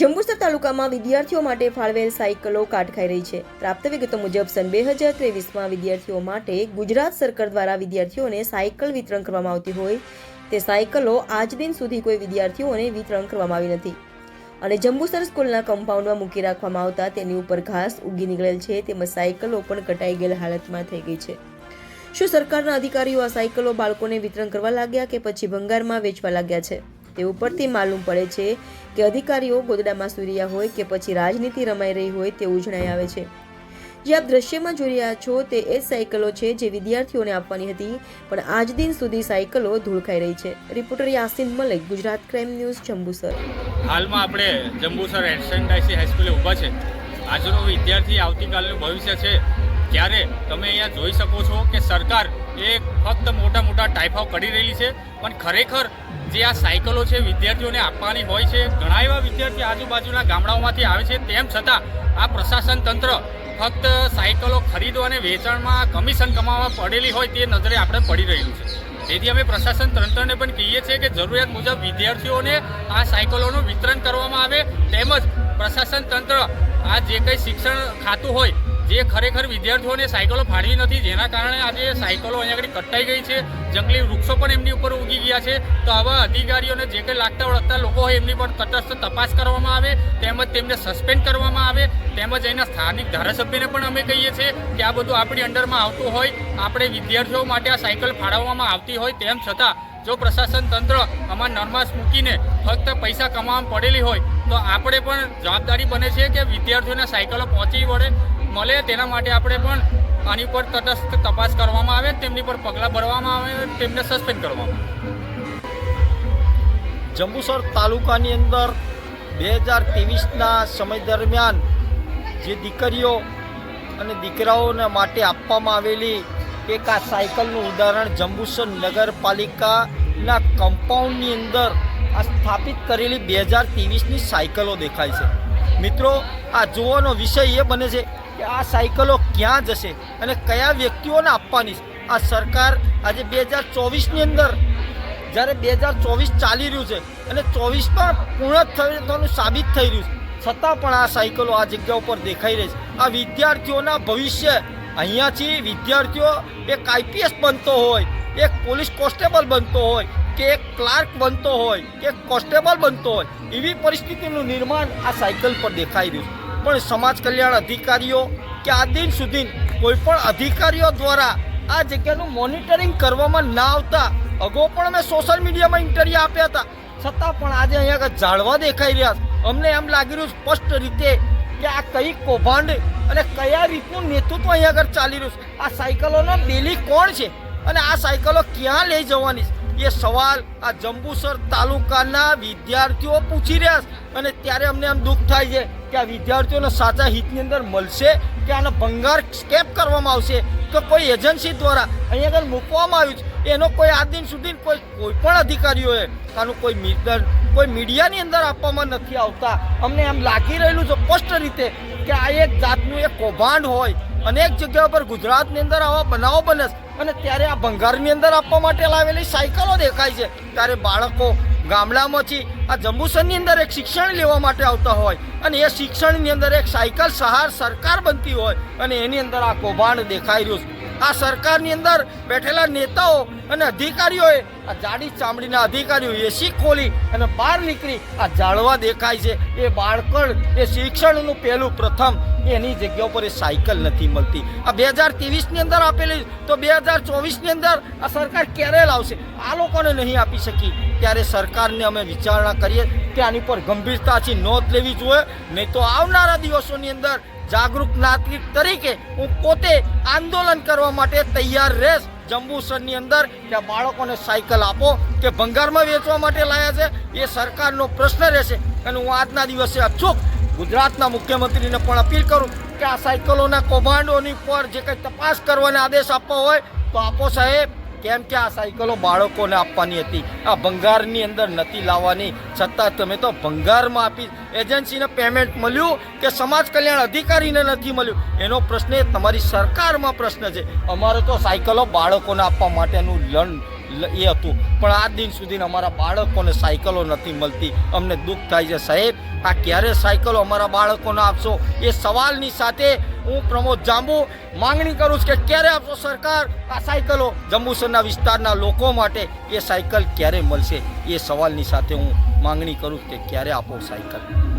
જંબુસર તાલુકામાં વિદ્યાર્થીઓ માટે ફાળવેલ સાયકલો કાટ ખાઈ રહી છે. પ્રાપ્ત વિગતો મુજબ, સન બે હજાર ત્રેવીસમાં વિદ્યાર્થીઓ માટે ગુજરાત સરકાર દ્વારા વિદ્યાર્થીઓને સાયકલ વિતરણ કરવામાં આવતી હોય, તે સાયકલો આજ દિન સુધી કોઈ વિદ્યાર્થીઓને વિતરણ કરવામાં આવી નથી. અને જંબુસર સ્કૂલના કમ્પાઉન્ડમાં મૂકી રાખવામાં આવતા તેની ઉપર ઘાસ ઉગી નીકળેલ છે, તેમજ સાયકલો પણ કટાઈ ગયેલ હાલતમાં થઈ ગઈ છે. શું સરકારના અધિકારીઓ આ સાયકલો બાળકોને વિતરણ કરવા લાગ્યા કે પછી ભંગારમાં વેચવા લાગ્યા છે? તે ઉપરથી માલુમ પડે છે કે અધિકારીઓ ગોદડામાં સૂર્યા હોય કે પછી રાજનીતિ રમાઈ રહી હોય તેવું જણાઈ આવે છે. જે આપ દ્રશ્યમાં જોઈ રહ્યા છો તે એ સાયકલો છે જે વિદ્યાર્થીઓને આપવાની હતી, પણ આજ દિન સુધી સાયકલો ધૂળ ખાઈ રહી છે. Reporter Yasin Malik, Gujarat crime news, Jambusar. હાલમાં આપણે જંબુસર એસએનડાઈસી હાઈસ્કૂલે ઊભા છે. આજનો વિદ્યાર્થી આવતીકાલનું ભવિષ્ય છે. ત્યારે તમે અહીંયા જોઈ શકો છો કે સરકાર એ ફક્ત મોટા મોટા ટાઈફાઓ કરી રહેલી છે. પણ ખરેખર જે આ સાયકલો છે વિદ્યાર્થીઓને આપવાની હોય છે, ઘણા એવા વિદ્યાર્થી આજુબાજુના ગામડાઓમાંથી આવે છે. તેમ છતાં આ પ્રશાસન તંત્ર ફક્ત સાયકલો ખરીદવા અને વેચાણમાં કમિશન કમાવા પડેલી હોય તે નજરે આપણે પડી રહ્યું છે. તેથી અમે પ્રશાસન તંત્રને પણ કહીએ છીએ કે જરૂરિયાત મુજબ વિદ્યાર્થીઓને આ સાયકલોનું વિતરણ કરવામાં આવે. તેમજ પ્રશાસન તંત્ર આ જે કંઈ શિક્ષણ ખાતું હોય જે ખરેખર વિદ્યાર્થીઓને સાયકલો ફાળવી નથી, જેના કારણે આજે સાયકલો અહીંયા આગળ કટાઈ ગઈ છે, જંગલી વૃક્ષો પણ એમની ઉપર ઉગી ગયા છે, તો આવા અધિકારીઓને જે કંઈ લાગતા વળગતા લોકો હોય એમની પર તટસ્થ તપાસ કરવામાં આવે, તેમજ તેમને સસ્પેન્ડ કરવામાં આવે, તેમજ એના સ્થાનિક ધારાસભ્યને પણ અમે કહીએ છીએ કે આ બધું આપણી અંડરમાં આવતું હોય, આપણે વિદ્યાર્થીઓ માટે આ સાયકલ ફાળવવામાં આવતી હોય, તેમ છતાં જો પ્રશાસન તંત્ર આમાં નર્માસ મૂકીને ફક્ત પૈસા કમાવામાં પડેલી હોય, તો આપણે પણ જવાબદારી બને છે કે વિદ્યાર્થીઓને સાયકલો પહોંચી વળે મળે તેના માટે આપણે પણ આની પર તટસ્થ તપાસ કરવામાં આવે, તેમની પર પગલાં ભરવામાં આવે, તેમને સસ્પેન્ડ કરવામાં આવે. જંબુસર તાલુકાની અંદર બે હજાર ત્રેવીસના સમય દરમિયાન જે દીકરીઓ અને દીકરાઓને માટે આપવામાં આવેલી એક આ સાયકલનું ઉદાહરણ જંબુસર નગરપાલિકાના કમ્પાઉન્ડની અંદર આ સ્થાપિત કરેલી બે હજાર ત્રેવીસની સાયકલો દેખાય છે. મિત્રો, આ જોવાનો વિષય એ બને છે કે આ સાયકલો ક્યાં જશે અને કયા વ્યક્તિઓને આપવાની આ સરકાર આજે બે હજાર ચોવીસની અંદર, જ્યારે બે હજાર ચોવીસ ચાલી રહ્યું છે અને ચોવીસમાં પૂર્ણ થવાનું સાબિત થઈ રહ્યું છે, છતાં પણ આ સાયકલો આ જગ્યા ઉપર દેખાઈ રહી છે. આ વિદ્યાર્થીઓના ભવિષ્ય, અહીંયાથી વિદ્યાર્થીઓ એક આઈપીએસ બનતો હોય, એક પોલીસ કોન્સ્ટેબલ બનતો હોય, કે એક ક્લાર્ક બનતો હોય એક કોન્સ્ટેબલ બનતો હોય, એવી પરિસ્થિતિનું નિર્માણ આ સાયકલ પર દેખાઈ રહ્યું છે. પણ સમાજ કલ્યાણ અધિકારીઓ કે આ દિન સુધી કોઈ પણ અધિકારીઓ દ્વારા આ જગ્યાનું મોનિટરિંગ કરવામાં ના આવતા, અગાઉ પણ અમે સોશિયલ મીડિયામાં ઇન્ટરવ્યૂ આપ્યા હતા. છતાં પણ આજે અહીંયા ઝાડવા દેખાઈ રહ્યા અમને એમ લાગી રહ્યું સ્પષ્ટ રીતે કે આ કઈ કૌભાંડ અને કયા રીતનું નેતૃત્વ અહીંયા આગળ ચાલી રહ્યું છે. આ સાયકલોનો બેલી કોણ છે અને આ સાયકલો ક્યાં લઈ જવાની એ સવાલ આ જંબુસર તાલુકાના વિદ્યાર્થીઓ પૂછી રહ્યા છે અને ત્યારે અમને એમ દુઃખ થાય છે કે આ વિદ્યાર્થીઓને સાચા હિતની અંદર મળશે કે આનો ભંગાર સ્કેપ કરવામાં આવશે? કે કોઈ એજન્સી દ્વારા અહીંયા આગળ મૂકવામાં આવ્યું છે. એનો કોઈ આ દિન સુધી કોઈ કોઈ પણ અધિકારીઓએ આનું કોઈ મીટર કોઈ મીડિયાની અંદર આપવામાં નથી આવતા. અમને એમ લાગી રહેલું છે સ્પષ્ટ રીતે કે આ એક જાતનું એક કૌભાંડ હોય અનેક જગ્યા પર ગુજરાતની અંદર આવા બનાવો બને અને ત્યારે આ ભંગારની અંદર આપવા માટે લાવેલી સાયકલો દેખાય છે. ત્યારે બાળકો ગામડામાંથી આ જંબુસરની અંદર એક શિક્ષણ લેવા માટે આવતા હોય અને એ શિક્ષણની અંદર એક સાયકલ સહાર સરકાર બનતી હોય અને એની અંદર આ કૌભાંડ દેખાઈ રહ્યું છે. આ સરકારની અંદર બેઠેલા નેતાઓ અને અધિકારીઓએ આ જાડી ચામડીના અધિકારીઓ એસી ખોલી અને બહાર નીકળી આ જાળવા દેખાય છે. એ બાળકણ, એ શિક્ષણનું પહેલું પ્રથમ એની જગ્યા ઉપર એ સાયકલ નથી મળતી. આ બે હજાર ત્રેવીસની અંદર આપેલી, તો બે હજાર ચોવીસની અંદર આ સરકાર ક્યારે લાવશે? આ લોકોને નહીં આપી શકી. ત્યારે સરકારને અમે વિચારણા કરીએ. કે આની પર ગંભીરતાથી નોંધ લેવી જોઈએ. નહીં તો આવનારા દિવસોની અંદર જાગૃત નાગરિક તરીકે હું પોતે આંદોલન કરવા માટે તૈયાર રહેશ. જંબુસરની અંદર કે બાળકોને સાયકલ આપો કે ભંગારમાં વેચવા માટે લાયા છે, એ સરકારનો પ્રશ્ન રહેશે. અને હું આજના દિવસે અચૂક ગુજરાતના મુખ્યમંત્રીને પણ અપીલ કરું કે આ સાયકલોના કૌભાંડોની પર જે કંઈ તપાસ કરવાના આદેશ આપવા હોય, તો આપો સાહેબ. કેમ કે આ સાયકલો બાળકોને આપવાની હતી? આ ભંગારની અંદર નથી લાવવાની. છતાં તમે તો ભંગારમાં આપી એજન્સીને પેમેન્ટ મળ્યું કે સમાજ કલ્યાણ અધિકારીને નથી મળ્યું? એનો પ્રશ્ન એ તમારી સરકારમાં પ્રશ્ન છે. અમારે તો સાયકલો બાળકોને આપવા માટેનું લણ એ હતું. પણ આ દિન સુધી અમારા બાળકોને સાયકલો નથી મળતી. અમને દુઃખ થાય છે. સાહેબ, આ ક્યારે સાયકલો અમારા બાળકોને આપશો? એ સવાલની સાથે હું પ્રમોદ જાંબુ માંગણી કરું છું કે ક્યારે આપશો સરકાર આ સાયકલો? જંબુસરના વિસ્તારના લોકો માટે એ સાયકલ ક્યારે મળશે? એ સવાલની સાથે હું માંગણી કરું કે ક્યારે આપો સાયકલ?